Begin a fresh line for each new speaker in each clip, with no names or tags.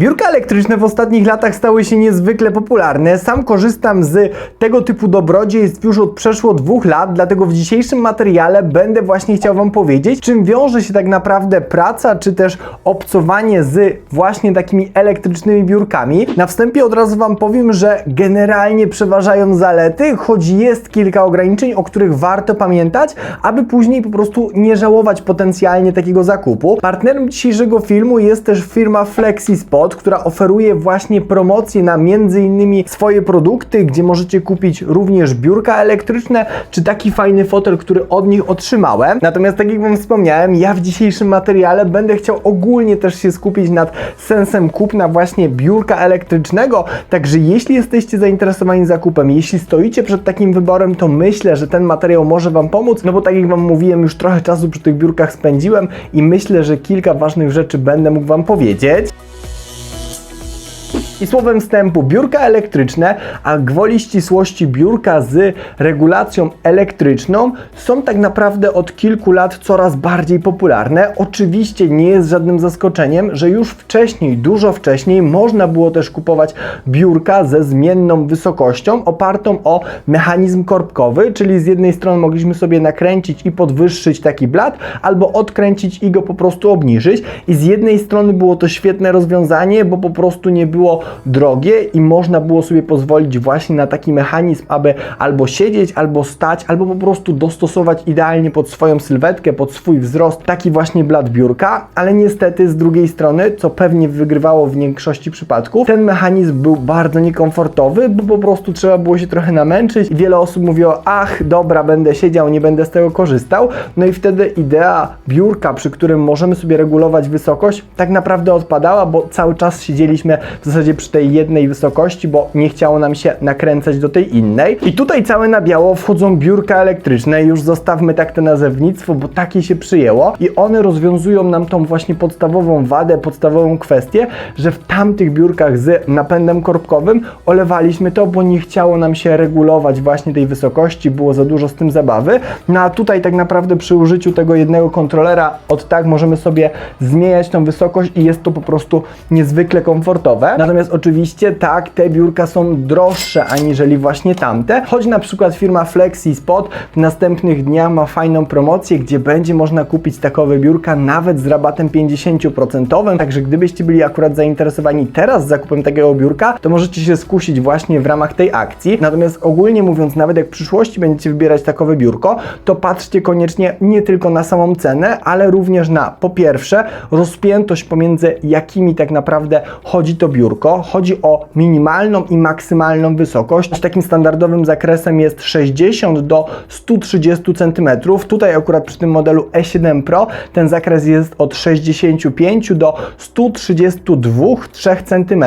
Biurka elektryczne w ostatnich latach stały się niezwykle popularne. Sam korzystam z tego typu dobrodziejstw już od przeszło dwóch lat, dlatego w dzisiejszym materiale będę właśnie chciał Wam powiedzieć, czym wiąże się tak naprawdę praca, czy też obcowanie z właśnie takimi elektrycznymi biurkami. Na wstępie od razu Wam powiem, że generalnie przeważają zalety, choć jest kilka ograniczeń, o których warto pamiętać, aby później po prostu nie żałować potencjalnie takiego zakupu. Partnerem dzisiejszego filmu jest też firma FlexiSpot, która oferuje właśnie promocje na innymi swoje produkty, gdzie możecie kupić również biurka elektryczne, czy taki fajny fotel, który od nich otrzymałem. Natomiast tak jak Wam wspomniałem, ja w dzisiejszym materiale będę chciał ogólnie też się skupić nad sensem kupna właśnie biurka elektrycznego, także jeśli jesteście zainteresowani zakupem, jeśli stoicie przed takim wyborem, to myślę, że ten materiał może Wam pomóc, no bo tak jak Wam mówiłem, już trochę czasu przy tych biurkach spędziłem i myślę, że kilka ważnych rzeczy będę mógł Wam powiedzieć. I słowem wstępu, biurka elektryczne, a gwoli ścisłości biurka z regulacją elektryczną są tak naprawdę od kilku lat coraz bardziej popularne. Oczywiście nie jest żadnym zaskoczeniem, że już wcześniej, dużo wcześniej można było też kupować biurka ze zmienną wysokością opartą o mechanizm korbkowy, czyli z jednej strony mogliśmy sobie nakręcić i podwyższyć taki blat, albo odkręcić i go po prostu obniżyć. I z jednej strony było to świetne rozwiązanie, bo po prostu nie było drogie i można było sobie pozwolić właśnie na taki mechanizm, aby albo siedzieć, albo stać, albo po prostu dostosować idealnie pod swoją sylwetkę, pod swój wzrost taki właśnie blat biurka, ale niestety z drugiej strony, co pewnie wygrywało w większości przypadków, ten mechanizm był bardzo niekomfortowy, bo po prostu trzeba było się trochę namęczyć. I wiele osób mówiło, ach dobra, będę siedział, nie będę z tego korzystał, no i wtedy idea biurka, przy którym możemy sobie regulować wysokość, tak naprawdę odpadała, bo cały czas siedzieliśmy w zasadzie przy tej jednej wysokości, bo nie chciało nam się nakręcać do tej innej. I tutaj całe na biało wchodzą biurka elektryczne, już zostawmy tak to nazewnictwo, bo takie się przyjęło i one rozwiązują nam tą właśnie podstawową wadę, podstawową kwestię, że w tamtych biurkach z napędem korbkowym olewaliśmy to, bo nie chciało nam się regulować właśnie tej wysokości, było za dużo z tym zabawy. No a tutaj tak naprawdę przy użyciu tego jednego kontrolera od tak możemy sobie zmieniać tą wysokość i jest to po prostu niezwykle komfortowe. Natomiast oczywiście tak, te biurka są droższe aniżeli właśnie tamte, choć na przykład firma Flexi Spot w następnych dniach ma fajną promocję, gdzie będzie można kupić takowe biurka nawet z rabatem 50%, także gdybyście byli akurat zainteresowani teraz zakupem takiego biurka, to możecie się skusić właśnie w ramach tej akcji. Natomiast ogólnie mówiąc, nawet jak w przyszłości będziecie wybierać takowe biurko, to patrzcie koniecznie nie tylko na samą cenę, ale również na po pierwsze rozpiętość pomiędzy jakimi tak naprawdę chodzi to biurko. Chodzi o minimalną i maksymalną wysokość. Takim standardowym zakresem jest 60 do 130 cm. Tutaj akurat przy tym modelu E7 Pro ten zakres jest od 65 do 132-3 cm,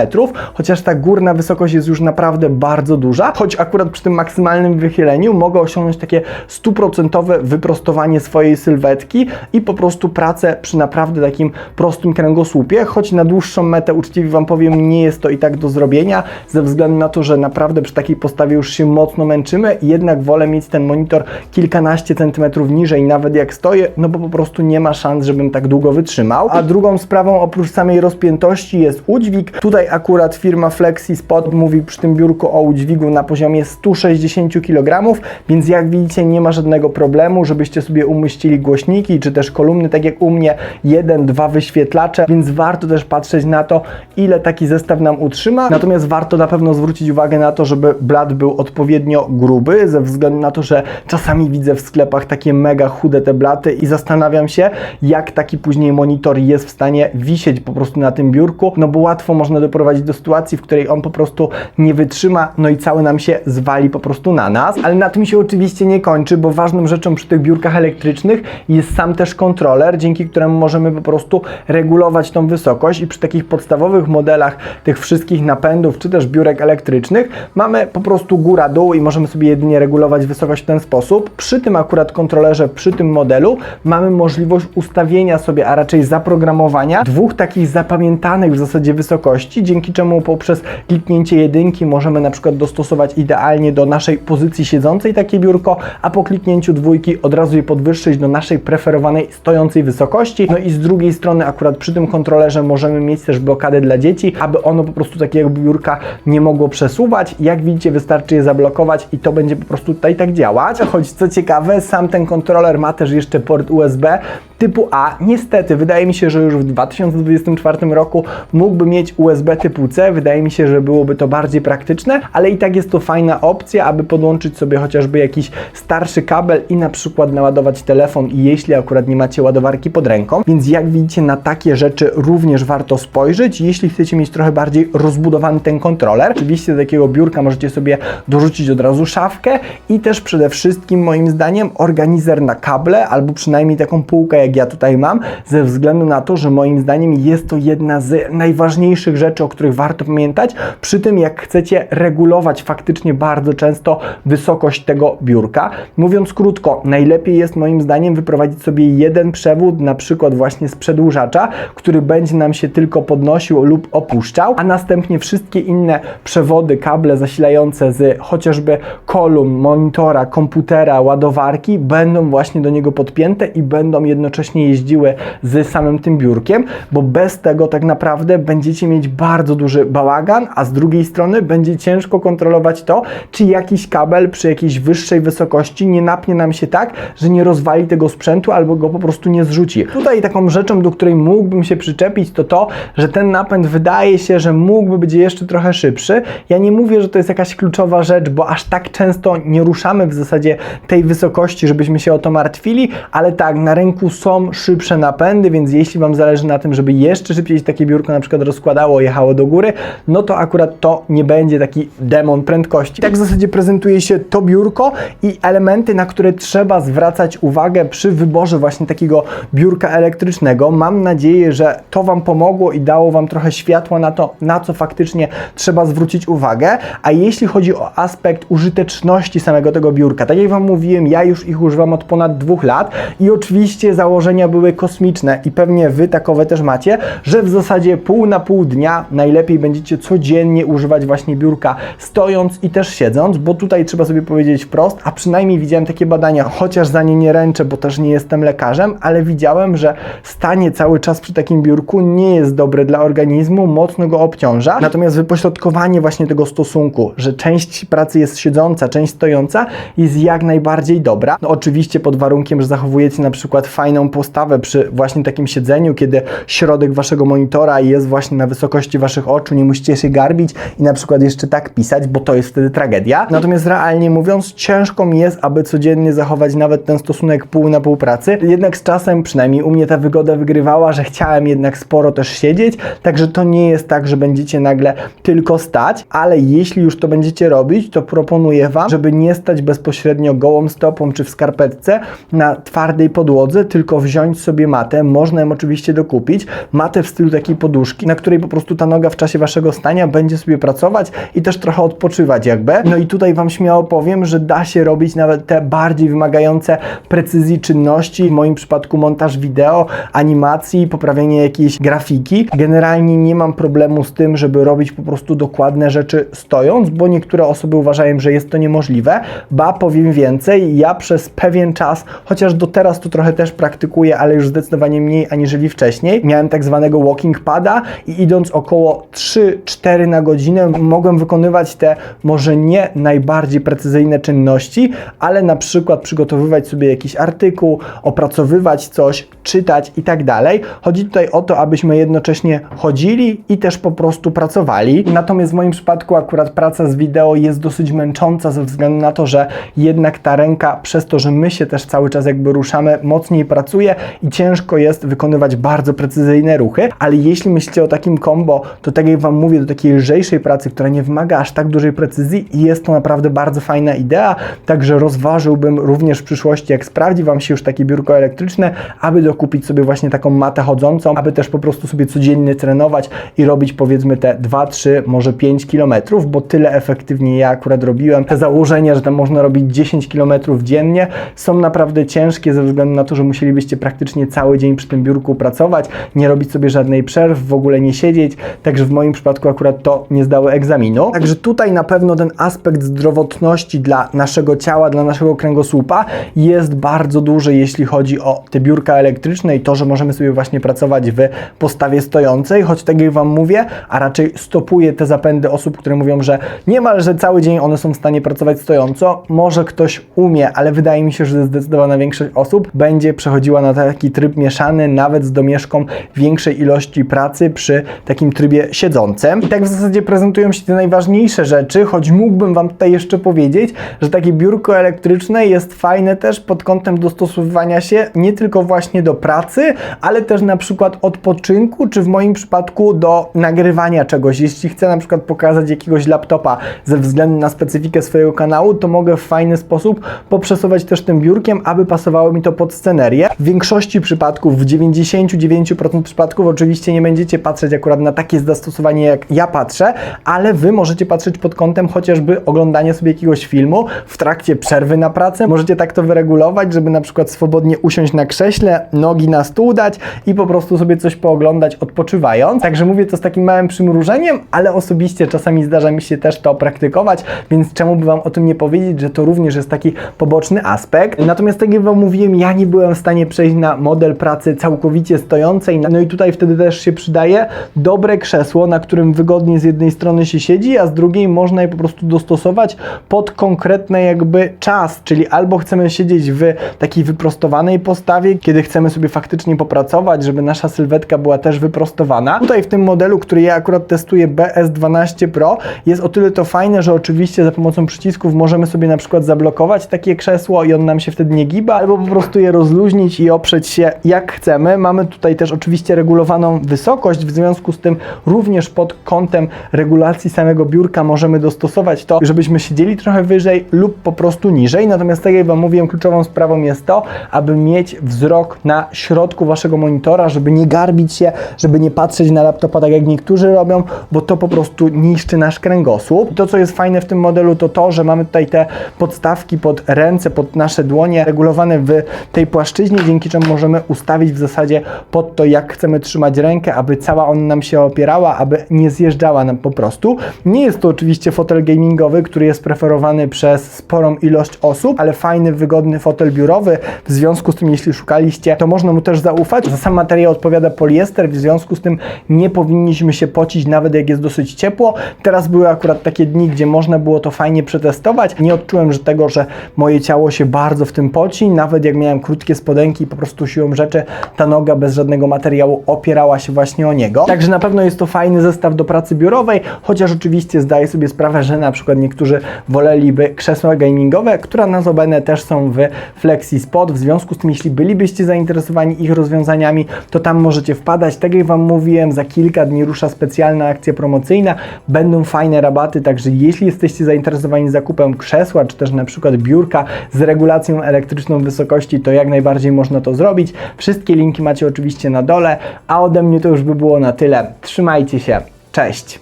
chociaż ta górna wysokość jest już naprawdę bardzo duża, choć akurat przy tym maksymalnym wychyleniu mogę osiągnąć takie stuprocentowe wyprostowanie swojej sylwetki i po prostu pracę przy naprawdę takim prostym kręgosłupie, choć na dłuższą metę uczciwie Wam powiem, nie jest to i tak do zrobienia, ze względu na to, że naprawdę przy takiej postawie już się mocno męczymy, jednak wolę mieć ten monitor kilkanaście centymetrów niżej, nawet jak stoję, no bo po prostu nie ma szans, żebym tak długo wytrzymał. A drugą sprawą oprócz samej rozpiętości jest udźwig. Tutaj akurat firma Flexi Spot mówi przy tym biurku o udźwigu na poziomie 160 kg, więc jak widzicie nie ma żadnego problemu, żebyście sobie umieścili głośniki, czy też kolumny, tak jak u mnie, jeden, dwa wyświetlacze, więc warto też patrzeć na to, ile taki zestaw nam utrzyma. Natomiast warto na pewno zwrócić uwagę na to, żeby blat był odpowiednio gruby, ze względu na to, że czasami widzę w sklepach takie mega chude te blaty i zastanawiam się, jak taki później monitor jest w stanie wisieć po prostu na tym biurku, no bo łatwo można doprowadzić do sytuacji, w której on po prostu nie wytrzyma, no i cały nam się zwali po prostu na nas. Ale na tym się oczywiście nie kończy, bo ważną rzeczą przy tych biurkach elektrycznych jest sam też kontroler, dzięki któremu możemy po prostu regulować tą wysokość i przy takich podstawowych modelach tych tych wszystkich napędów, czy też biurek elektrycznych, mamy po prostu góra-dół i możemy sobie jedynie regulować wysokość w ten sposób. Przy tym akurat kontrolerze, przy tym modelu mamy możliwość ustawienia sobie, a raczej zaprogramowania dwóch takich zapamiętanych w zasadzie wysokości, dzięki czemu poprzez kliknięcie jedynki możemy na przykład dostosować idealnie do naszej pozycji siedzącej takie biurko, a po kliknięciu dwójki od razu je podwyższyć do naszej preferowanej stojącej wysokości. No i z drugiej strony akurat przy tym kontrolerze możemy mieć też blokadę dla dzieci, aby ono po prostu takiego biurka nie mogło przesuwać. Jak widzicie wystarczy je zablokować i to będzie po prostu tutaj tak działać. Choć co ciekawe, sam ten kontroler ma też jeszcze port USB typu A. Niestety, wydaje mi się, że już w 2024 roku mógłby mieć USB typu C. Wydaje mi się, że byłoby to bardziej praktyczne, ale i tak jest to fajna opcja, aby podłączyć sobie chociażby jakiś starszy kabel i na przykład naładować telefon, jeśli akurat nie macie ładowarki pod ręką. Więc jak widzicie, na takie rzeczy również warto spojrzeć, jeśli chcecie mieć trochę bardziej rozbudowany ten kontroler. Oczywiście do takiego biurka możecie sobie dorzucić od razu szafkę i też przede wszystkim moim zdaniem organizer na kable, albo przynajmniej taką półkę jak ja tutaj mam, ze względu na to, że moim zdaniem jest to jedna z najważniejszych rzeczy, o których warto pamiętać, przy tym jak chcecie regulować faktycznie bardzo często wysokość tego biurka. Mówiąc krótko, najlepiej jest moim zdaniem wyprowadzić sobie jeden przewód, na przykład właśnie z przedłużacza, który będzie nam się tylko podnosił lub opuszczał, a następnie wszystkie inne przewody, kable zasilające z chociażby kolumn, monitora, komputera, ładowarki będą właśnie do niego podpięte i będą jednocześnie jeździły z samym tym biurkiem, bo bez tego tak naprawdę będziecie mieć bardzo duży bałagan, a z drugiej strony będzie ciężko kontrolować to, czy jakiś kabel przy jakiejś wyższej wysokości nie napnie nam się tak, że nie rozwali tego sprzętu albo go po prostu nie zrzuci. Tutaj taką rzeczą, do której mógłbym się przyczepić, to to, że ten napęd wydaje się, że mógłby być jeszcze trochę szybszy. Ja nie mówię, że to jest jakaś kluczowa rzecz, bo aż tak często nie ruszamy w zasadzie tej wysokości, żebyśmy się o to martwili, ale tak, na rynku są szybsze napędy, więc jeśli Wam zależy na tym, żeby jeszcze szybciej się takie biurko na przykład rozkładało, jechało do góry, no to akurat to nie będzie taki demon prędkości. Tak w zasadzie prezentuje się to biurko i elementy, na które trzeba zwracać uwagę przy wyborze właśnie takiego biurka elektrycznego. Mam nadzieję, że to Wam pomogło i dało Wam trochę światła na to, na co faktycznie trzeba zwrócić uwagę. A jeśli chodzi o aspekt użyteczności samego tego biurka, tak jak Wam mówiłem, ja już ich używam od ponad dwóch lat i oczywiście założenia były kosmiczne i pewnie Wy takowe też macie, że w zasadzie pół na pół dnia najlepiej będziecie codziennie używać właśnie biurka stojąc i też siedząc, bo tutaj trzeba sobie powiedzieć wprost, a przynajmniej widziałem takie badania, chociaż za nie nie ręczę, bo też nie jestem lekarzem, ale widziałem, że stanie cały czas przy takim biurku nie jest dobre dla organizmu, mocno go obciąża. Natomiast wypośrodkowanie właśnie tego stosunku, że część pracy jest siedząca, część stojąca, jest jak najbardziej dobra. No oczywiście pod warunkiem, że zachowujecie na przykład fajną postawę przy właśnie takim siedzeniu, kiedy środek waszego monitora jest właśnie na wysokości waszych oczu, nie musicie się garbić i na przykład jeszcze tak pisać, bo to jest wtedy tragedia. Natomiast realnie mówiąc, ciężko mi jest, aby codziennie zachować nawet ten stosunek pół na pół pracy. Jednak z czasem, przynajmniej u mnie ta wygoda wygrywała, że chciałem jednak sporo też siedzieć, także to nie jest tak, że będziecie nagle tylko stać, ale jeśli już to będziecie robić, to proponuję Wam, żeby nie stać bezpośrednio gołą stopą czy w skarpetce na twardej podłodze, tylko wziąć sobie matę, można ją oczywiście dokupić, matę w stylu takiej poduszki, na której po prostu ta noga w czasie Waszego stania będzie sobie pracować i też trochę odpoczywać jakby. No i tutaj Wam śmiało powiem, że da się robić nawet te bardziej wymagające precyzji czynności, w moim przypadku montaż wideo, animacji, poprawienie jakiejś grafiki. Generalnie nie mam problemu z tym, żeby robić po prostu dokładne rzeczy stojąc, bo niektóre osoby uważają, że jest to niemożliwe. Ba, powiem więcej, ja przez pewien czas, chociaż do teraz to trochę też praktykuję, ale już zdecydowanie mniej aniżeli wcześniej, miałem tak zwanego walking pada i idąc około 3-4 na godzinę mogłem wykonywać te może nie najbardziej precyzyjne czynności, ale na przykład przygotowywać sobie jakiś artykuł, opracowywać coś, czytać i tak dalej. Chodzi tutaj o to, abyśmy jednocześnie chodzili i też po prostu pracowali. Natomiast w moim przypadku akurat praca z wideo jest dosyć męcząca ze względu na to, że jednak ta ręka przez to, że my się też cały czas jakby ruszamy, mocniej pracuje i ciężko jest wykonywać bardzo precyzyjne ruchy, ale jeśli myślicie o takim combo, to tak jak Wam mówię, do takiej lżejszej pracy, która nie wymaga aż tak dużej precyzji i jest to naprawdę bardzo fajna idea, także rozważyłbym również w przyszłości, jak sprawdzi Wam się już takie biurko elektryczne, aby dokupić sobie właśnie taką matę chodzącą, aby też po prostu sobie codziennie trenować i robić powiedzmy te 2, 3, może 5 km, bo tyle efektywnie ja akurat robiłem. Te założenia, że tam można robić 10 km dziennie są naprawdę ciężkie ze względu na to, że musielibyście praktycznie cały dzień przy tym biurku pracować, nie robić sobie żadnej przerw, w ogóle nie siedzieć, także w moim przypadku akurat to nie zdało egzaminu. Także tutaj na pewno ten aspekt zdrowotności dla naszego ciała, dla naszego kręgosłupa jest bardzo duży, jeśli chodzi o te biurka elektryczne i to, że możemy sobie właśnie pracować w postawie stojącej, choć tak jak Wam mówię, a raczej stopuje te zapędy osób, które mówią, że niemalże cały dzień one są w stanie pracować stojąco. Może ktoś umie, ale wydaje mi się, że zdecydowana większość osób będzie przechodziła na taki tryb mieszany, nawet z domieszką większej ilości pracy przy takim trybie siedzącym. I tak w zasadzie prezentują się te najważniejsze rzeczy, choć mógłbym Wam tutaj jeszcze powiedzieć, że takie biurko elektryczne jest fajne też pod kątem dostosowywania się nie tylko właśnie do pracy, ale też na przykład odpoczynku, czy w moim przypadku do nagrywania czegoś. Jeśli chcę na przykład pokazać jakiegoś laptopa ze względu na specyfikę swojego kanału, to mogę w fajny sposób poprzesuwać też tym biurkiem, aby pasowało mi to pod scenerię. W większości przypadków, w 99% przypadków oczywiście nie będziecie patrzeć akurat na takie zastosowanie jak ja patrzę, ale Wy możecie patrzeć pod kątem chociażby oglądania sobie jakiegoś filmu w trakcie przerwy na pracę. Możecie tak to wyregulować, żeby na przykład swobodnie usiąść na krześle, nogi na stół dać i po prostu sobie coś pooglądać odpoczywając. Także mówię to z takim małym przymrużeniem, ale osobiście czasami zdarza mi się też to praktykować, więc czemu by Wam o tym nie powiedzieć, że to również jest taki poboczny aspekt. Natomiast tak jak Wam mówiłem, ja nie byłem w stanie przejść na model pracy całkowicie stojącej, no i tutaj wtedy też się przydaje dobre krzesło, na którym wygodnie z jednej strony się siedzi, a z drugiej można je po prostu dostosować pod konkretny jakby czas, czyli albo chcemy siedzieć w takiej wyprostowanej postawie, kiedy chcemy sobie faktycznie popracować, żeby nasza sylwetka była też wyprostowana. Tutaj w tym modelu, który ja akurat testuję BS12 Pro, jest o tyle to fajne, że oczywiście za pomocą przycisków możemy sobie na przykład zablokować takie krzesło i on nam się wtedy nie giba, albo po prostu je rozluźnić i oprzeć się jak chcemy. Mamy tutaj też oczywiście regulowaną wysokość, w związku z tym również pod kątem regulacji samego biurka możemy dostosować to, żebyśmy siedzieli trochę wyżej lub po prostu niżej. Natomiast tak jak Wam mówiłem, kluczową sprawą jest to, aby mieć wzrok na środku Waszego monitora, żeby nie garbić się, żeby nie patrzeć na laptopa tak jak niektórzy robią, bo to po prostu niszczy nasz kręgosłup. To, co jest fajne w tym modelu, to to, że mamy tutaj te podstawki pod ręce, pod nasze dłonie, regulowane w tej płaszczyźnie, dzięki czemu możemy ustawić w zasadzie pod to, jak chcemy trzymać rękę, aby cała ona nam się opierała, aby nie zjeżdżała nam po prostu. Nie jest to oczywiście fotel gamingowy, który jest preferowany przez sporą ilość osób, ale fajny, wygodny fotel biurowy. W związku z tym, jeśli szukaliście, to można mu też zaufać. Za sam materiał odpowiada poliester, w związku z tym nie powinniśmy się pocić, nawet jak jest dosyć ciepło. Teraz były akurat takie dni, gdzie można było to fajnie przetestować. Nie odczułem że tego, że moje ciało się bardzo w tym poci, nawet jak miałem krótkie spodenki, po prostu siłą rzeczy ta noga bez żadnego materiału opierała się właśnie o niego. Także na pewno jest to fajny zestaw do pracy biurowej, chociaż oczywiście zdaję sobie sprawę, że na przykład niektórzy woleliby krzesła gamingowe, które notabene też są w Flexi Spot. W związku z tym, jeśli bylibyście zainteresowani ich rozwiązaniami, to tam możecie wpadać. Tak jak Wam mówiłem, za kilka dni rusza specjalna akcja promocyjna, będą fajne rabaty, także jeśli jesteście zainteresowani zakupem krzesła, czy też na przykład biurka z regulacją elektryczną wysokości, to jak najbardziej można to zrobić. Wszystkie linki macie oczywiście na dole, a ode mnie to już by było na tyle. Trzymajcie się, cześć!